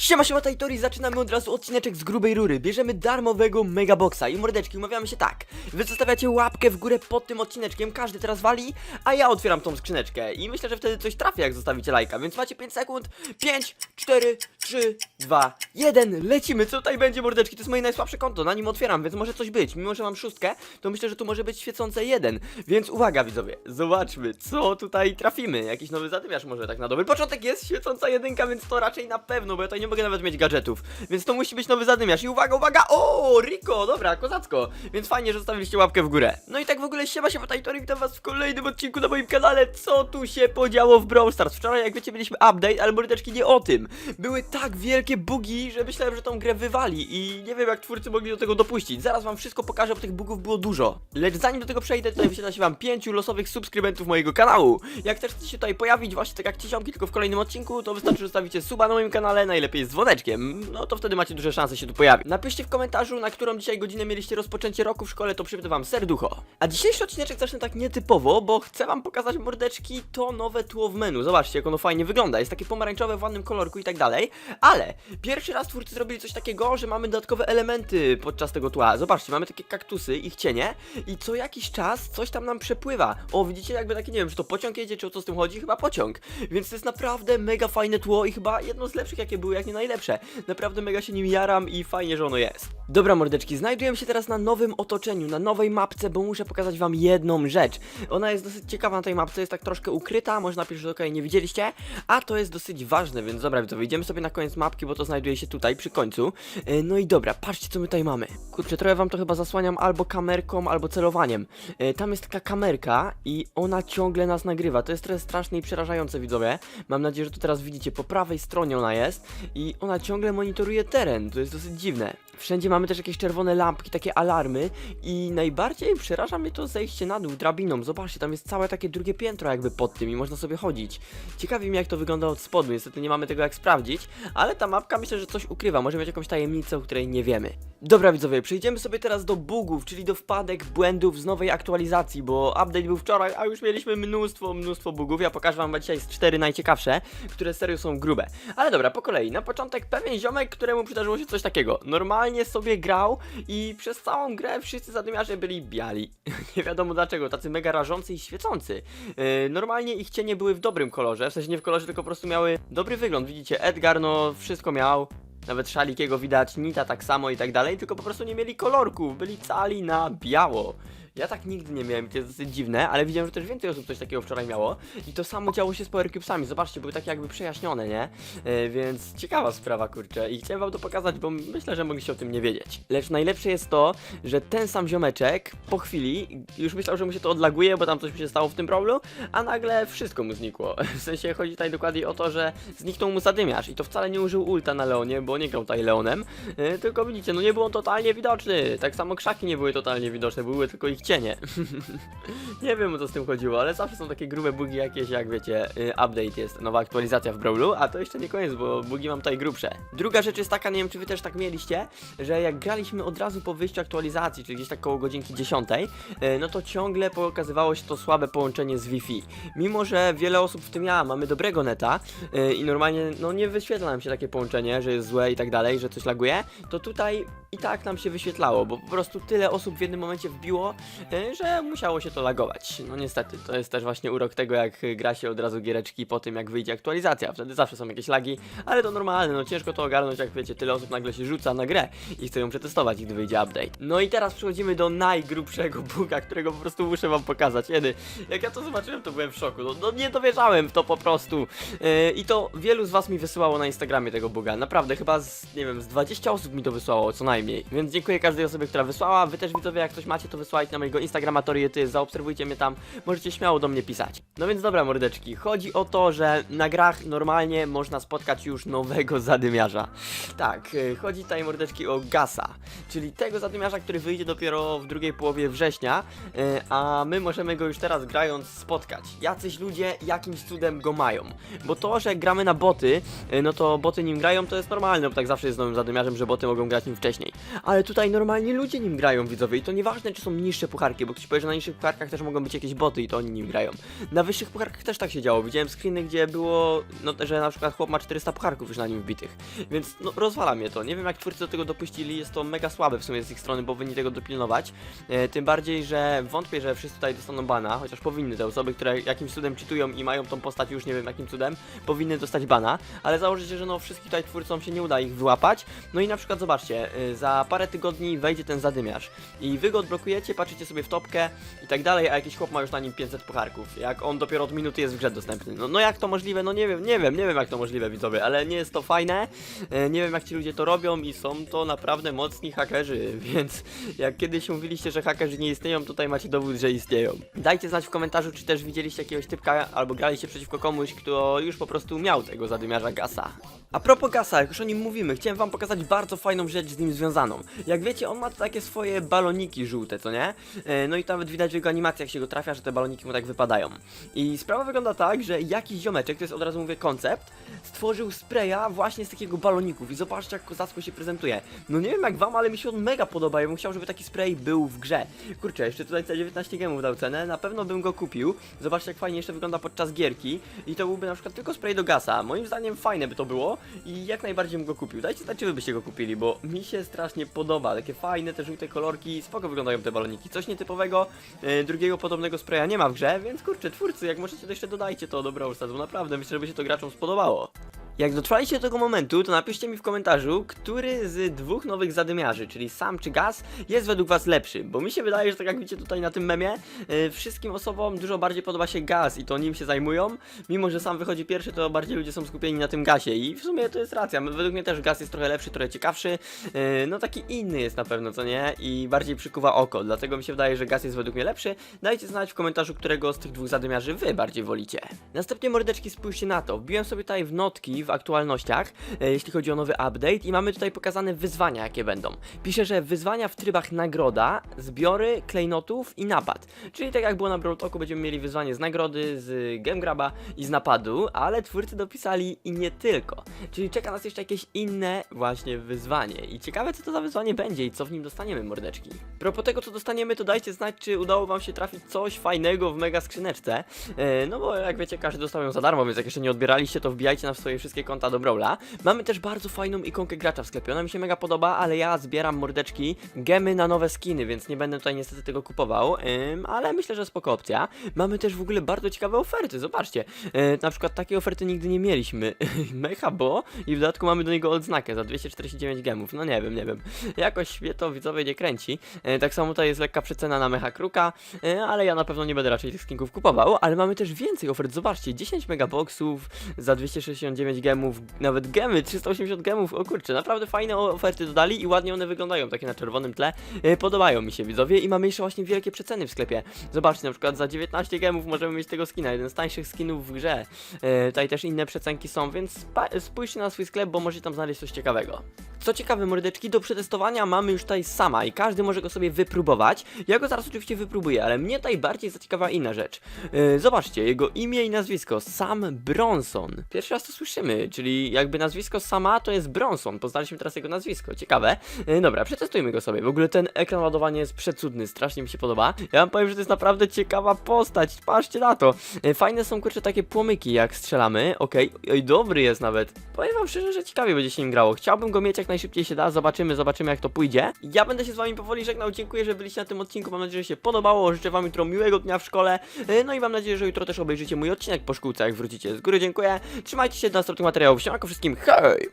Siema, siema, Tajtori, zaczynamy od razu odcineczek z grubej rury. Bierzemy darmowego megaboxa i mordeczki, umawiamy się tak. Wy zostawiacie łapkę w górę pod tym odcineczkiem, każdy teraz wali, a ja otwieram tą skrzyneczkę. I myślę, że wtedy coś trafi, jak zostawicie lajka, więc macie 5 sekund. 5, 4, 3, 2, 1, lecimy. Co tutaj będzie, mordeczki? To jest moje najsłabsze konto, na nim otwieram, więc może coś być. Mimo, że mam szóstkę, to myślę, że tu może być świecące jeden. Więc uwaga, widzowie, zobaczmy, co tutaj trafimy. Jakiś nowy zadymiarz może tak na dobry początek jest świecąca jedynka, więc to raczej na pewno, bo ja tutaj nie mogę nawet mieć gadżetów. Więc to musi być nowy zadymiarz. I uwaga, uwaga! O, Rico, dobra, kozacko. Więc fajnie, że zostawiliście łapkę w górę. No i tak w ogóle siema się Tajtori, witam was w kolejnym odcinku na moim kanale. Co tu się podziało w Brawl Stars? Wczoraj, jak wiecie, mieliśmy update, ale mordeczki nie o tym. Były tak wielkie bugi, że myślałem, że tą grę wywali i nie wiem, jak twórcy mogli do tego dopuścić. Zaraz wam wszystko pokażę, bo tych bugów było dużo. Lecz zanim do tego przejdę, tutaj wyświetla się wam pięciu losowych subskrybentów mojego kanału. Jak też chcecie się tutaj pojawić, właśnie tak jak ciesiomki, tylko w kolejnym odcinku, to wystarczy, że zostawicie suba na moim kanale, najlepiej z dzwoneczkiem. No to wtedy macie duże szanse się tu pojawić. Napiszcie w komentarzu, na którą dzisiaj godzinę mieliście rozpoczęcie roku w szkole, to przypnę wam serducho. A dzisiejszy odcineczek zacznę tak nietypowo, bo chcę wam pokazać mordeczki to nowe tło w menu. Zobaczcie, jak ono fajnie wygląda. Jest takie pomarańczowe w ładnym kolorku i tak dalej. Ale pierwszy raz twórcy zrobili coś takiego, że mamy dodatkowe elementy podczas tego tła. Zobaczcie, mamy takie kaktusy, ich cienie i co jakiś czas coś tam nam przepływa. O, widzicie, jakby taki, nie wiem, czy to pociąg jedzie, czy o co z tym chodzi? Chyba pociąg. Więc to jest naprawdę mega fajne tło i chyba jedno z lepszych, jakie były, jak najlepsze. Naprawdę mega się nim jaram i fajnie, że ono jest. Dobra, mordeczki, znajdujemy się teraz na nowym otoczeniu, na nowej mapce, bo muszę pokazać wam jedną rzecz. Ona jest dosyć ciekawa na tej mapce, jest tak troszkę ukryta, można napisać, że okej, nie widzieliście, a to jest dosyć ważne, więc dobra, to wyjdziemy sobie na koniec mapki, bo to znajduje się tutaj, przy końcu. E, No i dobra, patrzcie, co my tutaj mamy. Kurczę, trochę wam to chyba zasłaniam albo kamerką, albo celowaniem. E, Tam jest taka kamerka i ona ciągle nas nagrywa. To jest trochę straszne i przerażające, widzowie. Mam nadzieję, że to teraz widzicie. Po prawej stronie ona jest i ona ciągle monitoruje teren. To jest dosyć dziwne. Wszędzie mamy też jakieś czerwone lampki, takie alarmy i najbardziej przeraża mnie to zejście na dół drabiną. Zobaczcie, tam jest całe takie drugie piętro jakby pod tym i można sobie chodzić. Ciekawi mnie jak to wygląda od spodu, niestety nie mamy tego jak sprawdzić, ale ta mapka myślę, że coś ukrywa, może mieć jakąś tajemnicę, o której nie wiemy. Dobra widzowie, przejdziemy sobie teraz do bugów, czyli do wpadek, błędów z nowej aktualizacji, bo update był wczoraj, a już mieliśmy mnóstwo, mnóstwo bugów. Ja pokażę wam dzisiaj z cztery najciekawsze, które serio są grube. Ale dobra, po kolei. Na początek pewien ziomek, któremu przydarzyło się coś takiego. Normalnie sobie grał i przez całą grę wszyscy zadymiarze byli biali. nie wiadomo dlaczego, tacy mega rażący i świecący. Yy, normalnie ich cienie były w dobrym kolorze, w sensie nie w kolorze, tylko po prostu miały dobry wygląd. Widzicie, Edgar no wszystko miał. Nawet szalikiego widać, Nita tak samo i tak dalej, tylko po prostu nie mieli kolorków, byli cali na biało. Ja tak nigdy nie miałem, to jest dosyć dziwne, ale widziałem, że też więcej osób coś takiego wczoraj miało. I to samo działo się z Power Cubesami. Zobaczcie, były takie jakby przejaśnione, nie? E, więc ciekawa sprawa, kurczę. I chciałem wam to pokazać, bo myślę, że mogliście o tym nie wiedzieć. Lecz najlepsze jest to, że ten sam ziomeczek po chwili już myślał, że mu się to odlaguje, bo tam coś mu się stało w tym problemu, a nagle wszystko mu znikło. W sensie chodzi tutaj dokładnie o to, że zniknął mu zadymiarz i to wcale nie użył ulta na Leonie, bo nie grał tutaj Leonem, e, tylko widzicie, no nie był on totalnie widoczny. Tak samo krzaki nie były totalnie widoczne, były tylko ich cienie. nie wiem o co z tym chodziło, ale zawsze są takie grube bugi jakieś, jak wiecie, y, update jest, nowa aktualizacja w Brawlu, a to jeszcze nie koniec, bo bugi mam tutaj grubsze. Druga rzecz jest taka, nie wiem czy wy też tak mieliście, że jak graliśmy od razu po wyjściu aktualizacji, czyli gdzieś tak koło godzinki 10, y, no to ciągle pokazywało się to słabe połączenie z Wi-Fi. Mimo, że wiele osób w tym ja mamy dobrego neta y, i normalnie no nie wyświetla nam się takie połączenie, że jest złe i tak dalej, że coś laguje, to tutaj i tak nam się wyświetlało, bo po prostu tyle osób w jednym momencie wbiło, y, że musiało się to lagować. No niestety, to jest też właśnie urok tego, jak gra się od razu giereczki po tym, jak wyjdzie aktualizacja. Wtedy zawsze są jakieś lagi, ale to normalne, no ciężko to ogarnąć, jak wiecie, tyle osób nagle się rzuca na grę i chce ją przetestować, gdy wyjdzie update. No i teraz przechodzimy do najgrubszego buga, którego po prostu muszę wam pokazać. Kiedy, jak ja to zobaczyłem, to byłem w szoku. No, no nie dowierzałem w to po prostu. Yy, I to wielu z was mi wysyłało na Instagramie tego buga. Naprawdę, chyba z, nie wiem, z 20 osób mi to wysłało, co najmniej. Więc dziękuję każdej osobie, która wysłała. Wy też widzowie, jak coś macie, to wysłajcie na mojego Instagrama Toriety, zaobserwujcie mnie tam, możecie śmiało do mnie pisać. No więc dobra, mordeczki, chodzi o to, że na grach normalnie można spotkać już nowego zadymiarza. Tak, yy, chodzi tutaj, mordeczki, o Gasa, czyli tego zadymiarza, który wyjdzie dopiero w drugiej połowie września, yy, a my możemy go już teraz grając spotkać. Jacyś ludzie jakimś cudem go mają, bo to, że gramy na boty, yy, no to boty nim grają, to jest normalne, bo tak zawsze jest z nowym zadymiarzem, że boty mogą grać nim wcześniej. Ale tutaj normalnie ludzie nim grają, widzowie, i to nieważne, czy są niższe pucharki, bo ktoś powie, że na niższych pucharkach też mogą być jakieś boty i to oni nim grają. Na wyższych pucharkach też tak się działo. Widziałem screeny, gdzie było, no, że na przykład chłop ma 400 pucharków już na nim wbitych. Więc no, rozwala mnie to. Nie wiem, jak twórcy do tego dopuścili, jest to mega słabe w sumie z ich strony, powinni tego dopilnować. E, tym bardziej, że wątpię, że wszyscy tutaj dostaną bana, chociaż powinny te osoby, które jakimś cudem czytują i mają tą postać już nie wiem jakim cudem, powinny dostać bana, ale założę się, że no wszystkim tutaj twórcom się nie uda ich wyłapać. No i na przykład zobaczcie, y, za parę tygodni wejdzie ten zadymiarz i wy go odblokujecie, patrzycie sobie w topkę i tak dalej, a jakiś chłop ma już na nim 500 pucharków. Jak on dopiero od minuty jest w grze dostępny. No, no jak to możliwe? No nie wiem, nie wiem, nie wiem jak to możliwe widzowie, ale nie jest to fajne. E, Nie wiem jak ci ludzie to robią i są to naprawdę mocni hakerzy, więc jak kiedyś mówiliście, że hakerzy nie istnieją, tutaj macie dowód, że istnieją. Dajcie znać w komentarzu, czy też widzieliście jakiegoś typka albo graliście przeciwko komuś, kto już po prostu miał tego zadymiarza gasa. A propos gasa, jak już o nim mówimy, chciałem wam pokazać bardzo fajną rzecz z nim związaną. Jak wiecie, on ma takie swoje baloniki żółte, co nie? E, No i nawet widać w jego animacjach, jak się go trafia, że te baloniki mu tak wypadają. I sprawa wygląda tak, że jakiś ziomeczek, to jest od razu mówię koncept, stworzył spraya właśnie z takiego baloników i zobaczcie jak kozacko się prezentuje. No nie wiem jak wam, ale mi się on mega podoba, ja bym chciał, żeby taki spray był w grze. Kurczę, jeszcze tutaj za 19 gemów dał cenę, na pewno bym go kupił. Zobaczcie jak fajnie jeszcze wygląda podczas gierki i to byłby na przykład tylko spray do gasa. Moim zdaniem fajne by to było i jak najbardziej bym go kupił. Dajcie znać, czy wy byście go kupili, bo mi się strasznie podoba. Takie fajne, te żółte kolorki, spoko wyglądają te baloniki. Coś nietypowego, e, drugiego podobnego spraya nie ma w grze, więc kurczę, twórcy, jak możecie to jeszcze dodajcie to do Brawl Stars, bo naprawdę myślę, że by się to graczom spodobało. Jak dotrwaliście do tego momentu, to napiszcie mi w komentarzu, który z dwóch nowych zadymiarzy, czyli Sam czy Gaz, jest według was lepszy. Bo mi się wydaje, że tak jak widzicie tutaj na tym memie, yy, wszystkim osobom dużo bardziej podoba się Gaz i to nim się zajmują. Mimo, że sam wychodzi pierwszy, to bardziej ludzie są skupieni na tym Gasie i w sumie to jest racja. Według mnie też Gaz jest trochę lepszy, trochę ciekawszy. Yy, no taki inny jest na pewno, co nie? I bardziej przykuwa oko, dlatego mi się wydaje, że Gaz jest według mnie lepszy. Dajcie znać w komentarzu, którego z tych dwóch zadymiarzy wy bardziej wolicie. Następnie mordeczki spójrzcie na to. Wbiłem sobie tutaj w notki w aktualnościach, e, jeśli chodzi o nowy update i mamy tutaj pokazane wyzwania, jakie będą. Pisze, że wyzwania w trybach nagroda, zbiory, klejnotów i napad. Czyli tak jak było na Brawl będziemy mieli wyzwanie z nagrody, z Game Graba i z napadu, ale twórcy dopisali i nie tylko. Czyli czeka nas jeszcze jakieś inne właśnie wyzwanie. I ciekawe, co to za wyzwanie będzie i co w nim dostaniemy, mordeczki. Propos tego, co dostaniemy, to dajcie znać, czy udało wam się trafić coś fajnego w mega skrzyneczce. E, no bo jak wiecie, każdy dostał ją za darmo, więc jak jeszcze nie odbieraliście, to wbijajcie na swoje wszystkie konta do Brawla. Mamy też bardzo fajną ikonkę gracza w sklepie. Ona mi się mega podoba, ale ja zbieram mordeczki, gemy na nowe skiny, więc nie będę tutaj niestety tego kupował, ym, ale myślę, że spoko opcja. Mamy też w ogóle bardzo ciekawe oferty, zobaczcie. E, na przykład takiej oferty nigdy nie mieliśmy. Mecha bo i w dodatku mamy do niego odznakę za 249 gemów. No nie wiem, nie wiem. Jakoś mnie to widzowie nie kręci. E, tak samo tutaj jest lekka przecena na Mecha Kruka, e, ale ja na pewno nie będę raczej tych skinków kupował, ale mamy też więcej ofert. Zobaczcie, 10 megaboxów za 269 gemów, nawet gemy, 380 gemów. O kurczę, naprawdę fajne oferty dodali i ładnie one wyglądają, takie na czerwonym tle. E, podobają mi się widzowie i mamy jeszcze właśnie wielkie przeceny w sklepie. Zobaczcie, na przykład za 19 gemów możemy mieć tego skina, jeden z tańszych skinów w grze. E, tutaj też inne przecenki są, więc spójrzcie na swój sklep, bo możecie tam znaleźć coś ciekawego. Co ciekawe, mordeczki, do przetestowania mamy już tutaj sama i każdy może go sobie wypróbować. Ja go zaraz oczywiście wypróbuję, ale mnie tutaj bardziej zaciekawa inna rzecz. E, zobaczcie, jego imię i nazwisko, Sam Bronson. Pierwszy raz to słyszymy, czyli jakby nazwisko Sama to jest Bronson. Poznaliśmy teraz jego nazwisko, ciekawe. E, dobra, przetestujmy go sobie. W ogóle ten ekran ładowania jest przecudny, strasznie mi się podoba. Ja wam powiem, że to jest naprawdę ciekawa postać, patrzcie na to. E, fajne są kurczę takie płomyki, jak strzelamy. Okej, oj, dobry jest nawet. Powiem wam szczerze, że ciekawie będzie się nim grało. Chciałbym go mieć jak najszybciej się da, zobaczymy, zobaczymy jak to pójdzie. Ja będę się z wami powoli żegnał, dziękuję, że byliście na tym odcinku, mam nadzieję, że się podobało, życzę wam jutro miłego dnia w szkole, E, no i mam nadzieję, że jutro też obejrzycie mój odcinek po szkółce, jak wrócicie. Z góry dziękuję, trzymajcie się do następnych materiałów, siemanko wszystkim, hej!